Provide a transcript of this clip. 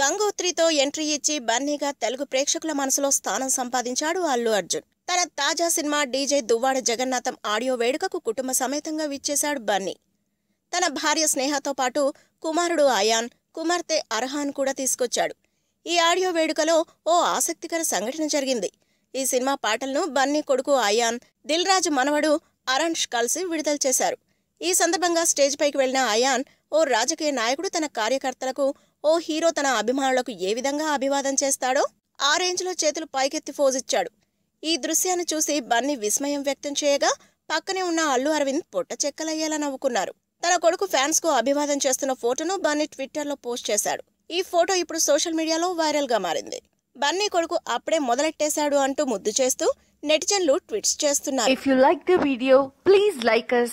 గంగోత్రితో entry ఇచ్చి బన్నీగా తెలుగు ప్రేక్షకుల మనసులో స్థానం సంపాదించాడు అల్లు అర్జున్. తన తాజా సినిమా డీజే దువ్వాడ జగన్నాథం ఆడియో వేడుకకు కుటుంబ సమేతంగా విచ్చేశాడు బన్నీ. తన భార్య స్నేహతో పాటు కుమారుడు అయాన్ కుమార్తె అర్హాన్ కూడా తీసుకొచ్చాడు. ఈ ఆడియో వేడుకలో ఓ ఆసక్తికర సంఘటన జరిగింది. ఈ సినిమా పాటలను బన్నీ కొడుకు అయాన్ దిల్ రాజు మనవడు అరణ్ష్ కలిసి విడుదల చేశారు. ఈ సందర్భంగా స్టేజ్ పైకి వెళ్ళిన అయాన్ ఓ రాజకీయ నాయకుడు తన కార్యకర్తలకు ఓ హీరో తన అభిమానులకు ఏ విధంగా అభివాదం చేస్తాడో ఆ రేంజ్లో చేతులు పైకెత్తి ఫోజిచ్చాడు ఈ దృశ్యాన్ని చూసి బన్నీ విస్మయం వ్యక్తం చేయగా పక్కనే ఉన్న అల్లు అరవింద్ పొట్ట చెక్కలయ్యేలా నవ్వుకున్నారు. తన కొడుకు ఫ్యాన్స్కు అభివాదం చేస్తున్న ఫోటోను బన్నీ ట్విట్టర్లో పోస్ట్ చేశాడు. ఈ ఫోటో ఇప్పుడు సోషల్ మీడియాలో వైరల్గా మారింది. బన్నీ కొడుకు అప్పుడే మొదలెట్టేశాడు అంటూ ముద్దు చేస్తూ నెటిజన్లు ట్వీట్స్ చేస్తున్నారు. If you like the video please like us.